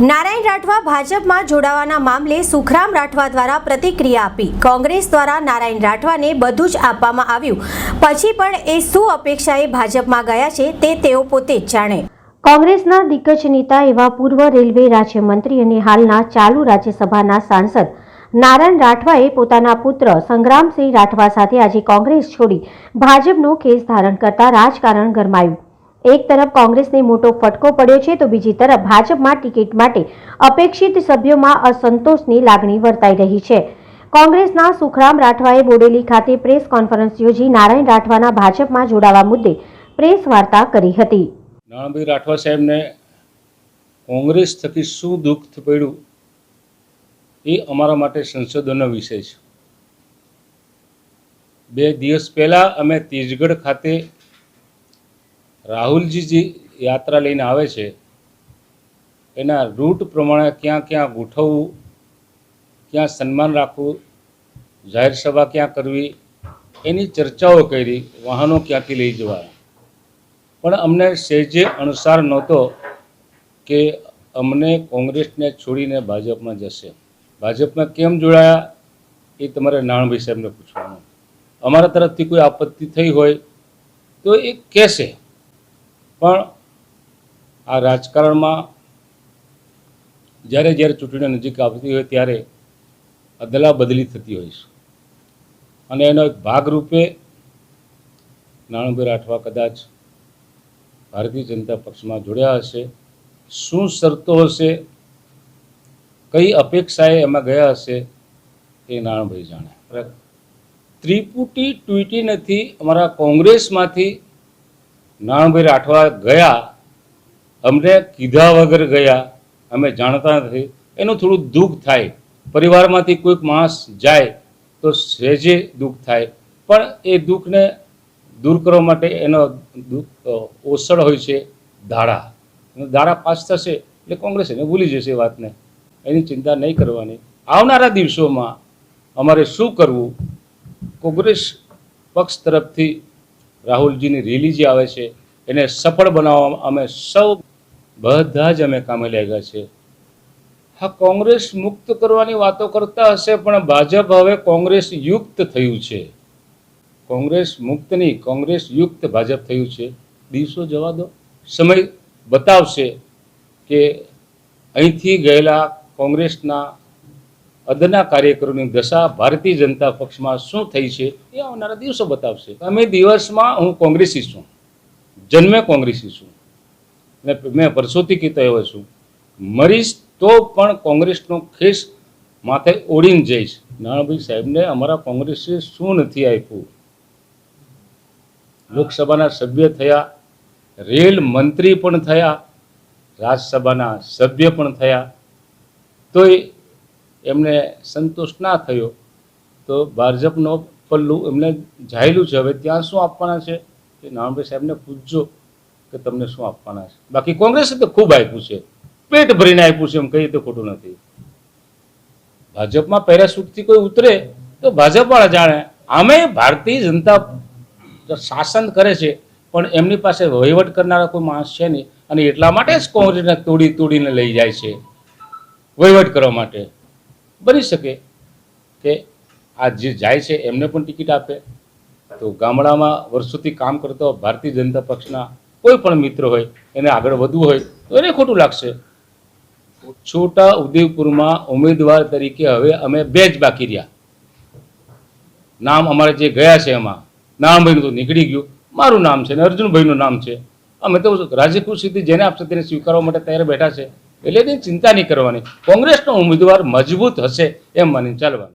નારાયણ રાઠવા ભાજપમાં જોડાવાના મામલે સુખરામ રાઠવા દ્વારા પ્રતિક્રિયા આપી. કોંગ્રેસ દ્વારા નારાયણ રાઠવાને બધું જ આપવામાં આવ્યું. પછી પણ એ શું અપેક્ષાએ ભાજપમાં ગયા છે તે તેઓ પોતે જ જાણે. કોંગ્રેસના દિગ્ગજ નેતા એવા પૂર્વ રેલવે રાજ્યમંત્રી અને હાલના ચાલુ રાજ્યસભાના સાંસદ નારાયણ રાઠવાએ પોતાના પુત્ર સંગ્રામસિંહ રાઠવા સાથે આજે કોંગ્રેસ છોડી ભાજપનો કેસ ધારણ કરતા રાજકારણ ગરમાયું. એક તરફ કોંગ્રેસને મોટો ફટકો પડ્યો છે તો બીજી તરફ ભાજપમાં ટિકિટ માટે અપેક્ષિત સભ્યોમાં અસંતોષની લાગણી વર્તાઈ રહી છે. કોંગ્રેસના સુખરામ રાઠવાએ બોડેલી ખાતે પ્રેસ કોન્ફરન્સ યોજી નારાયણ રાઠવાના ભાજપમાં જોડાવા મુદ્દે પ્રેસ વાર્તા કરી હતી. નાણાભાઈ રાઠવા સાહેબને કોંગ્રેસ થકી શું દુઃખ પડ્યું એ અમારા માટે સંશોધનનો વિષય છે. બે દિવસ પહેલાં અમે તેજગઢ ખાતે રાહુલજી જે યાત્રા લઈને આવે છે, એના રૂટ પ્રમાણે ક્યાં ક્યાં ગોઠવવું, ક્યાં સન્માન રાખવું, જાહેર સભા ક્યાં કરવી, એની ચર્ચાઓ કરી, વાહનો ક્યાંથી લઈ જવા પણ અમને સહેજે અનુસાર નહોતો કે અમને કોંગ્રેસને છોડીને ભાજપમાં જશે. ભાજપમાં કેમ જોડાયા, એ તમારે નાણભાઈ સાહેબને પૂછવાનું. અમારા તરફથી કોઈ આપત્તિ થઈ હોય તો એ કહેશે. પણ આ રાજકારણમાં જ્યારે જ્યારે ચૂંટણી નજીક આવતી હોય ત્યારે અદલા બદલી થતી હોય છે. અને એનો એક ભાગરૂપે નાણભાઈ રાઠવા કદાચ ભારતીય જનતા પક્ષમાં જોડ્યા હશે. શું શરતો હશે? કઈ અપેક્ષાએ એમાં ગયા હશે? એ નાણભાઈ જાણે. ત્રિપુટી ટ્વીટી નથી અમારા કોંગ્રેસમાંથી નાણભાઈ રાઠવા ગયા અમને કીધા વગર ગયા અમે જાણતા નથી. એનું થોડું દુઃખ થાય. પરિવારમાંથી કોઈક માણસ જાય તો સહેજે દુઃખ થાય. પણ એ દુઃખને દૂર કરવા માટે એનો દુઃખ અ, ઓસડ હોય છે દાડા. દાડા પાસ થશે એટલે કોંગ્રેસ એને ભૂલી જશે વાતને. એની ચિંતા નહીં કરવાની. આવનારા દિવસોમાં અમારે શું કરવું? કોંગ્રેસ પક્ષ તરફથી રાહુલજીની રેલી જે આવે છે, એને સફળ બનાવવામાં અમે સૌ બધા જ અમે કામે લાગ્યા છે. હા, કોંગ્રેસ મુક્ત કરવાની વાતો કરતા હશે, પણ ભાજપ હવે કોંગ્રેસ યુક્ત થયું છે. કોંગ્રેસ મુક્ત નહીં, કોંગ્રેસ યુક્ત ભાજપ થયું છે. દિવસો જવા દો. સમય બતાવશે કે અહીંથી ગયેલા કોંગ્રેસના અદના કાર્યકરોની દશા ભારતીય જનતા પક્ષમાં શું થઈ છે એ આવનારા દિવસો બતાવશે. અમે દિવસમાં હું કોંગ્રેસી છું. જન્મે કોંગ્રેસી છું. ને મેં વર્ષોથી કહેતો એવો છું, મરીશ તો પણ કોંગ્રેસનો ખેસ માથે ઓળીને જઈશ. નાણાભાઈ સાહેબને અમારા કોંગ્રેસે શું નથી આપ્યું? લોકસભાના સભ્ય થયા, રેલ મંત્રી પણ થયા, રાજ્યસભાના સભ્ય પણ થયા. તોય એમને સંતોષ ના થયો, તો ભાજપનો પલ્લું એમને જાહેલું છે. હવે ત્યાં શું આપવાના છે? કે નાણાભાઈ સાહેબને પૂછજો કે તમને શું આપવાના છે? બાકી કોંગ્રેસે તો ખૂબ આપ્યું છે. પેટ ભરીને આપ્યું છે એમ કહીએ તો ખોટું નથી. ભાજપમાં પેરાશૂટથી કોઈ ઉતરે તો ભાજપવાળા જાણે. આમે ભારતીય જનતા શાસન કરે છે, પણ એમની પાસે વહીવટ કરનારા કોઈ માણસ છે નહીં. અને એટલા માટે જ કોંગ્રેસને તોડી તોડીને લઈ જાય છે. વહીવટ કરવા માટે. બની શકે કે આ જે જાય છે, એમને પણ ટિકિટ આપે. તો ગામડામાં વર્ષોથી કામ કરતો ભારતીય જનતા પક્ષના કોઈ પણ મિત્ર હોય, એને આગળ વધવું હોય, તો એને ખોટું લાગશે. છોટા ઉદયપુરમાં ઉમેદવાર તરીકે હવે અમે બે જ બાકી રહ્યા. નામ અમારે જે ગયા છે એમાં, નામભાઈનું તો નીકળી ગયું. મારું નામ છે ને અર્જુનભાઈનું નામ છે. અમે તો રાજ્ય સુધી જેને આપશે તેને સ્વીકારવા માટે તૈયાર બેઠા છે. એટલે ચિંતા નહીં કરવાની. કોંગ્રેસનો ઉમેદવાર મજબૂત હશે એમ માની ચાલવાનું.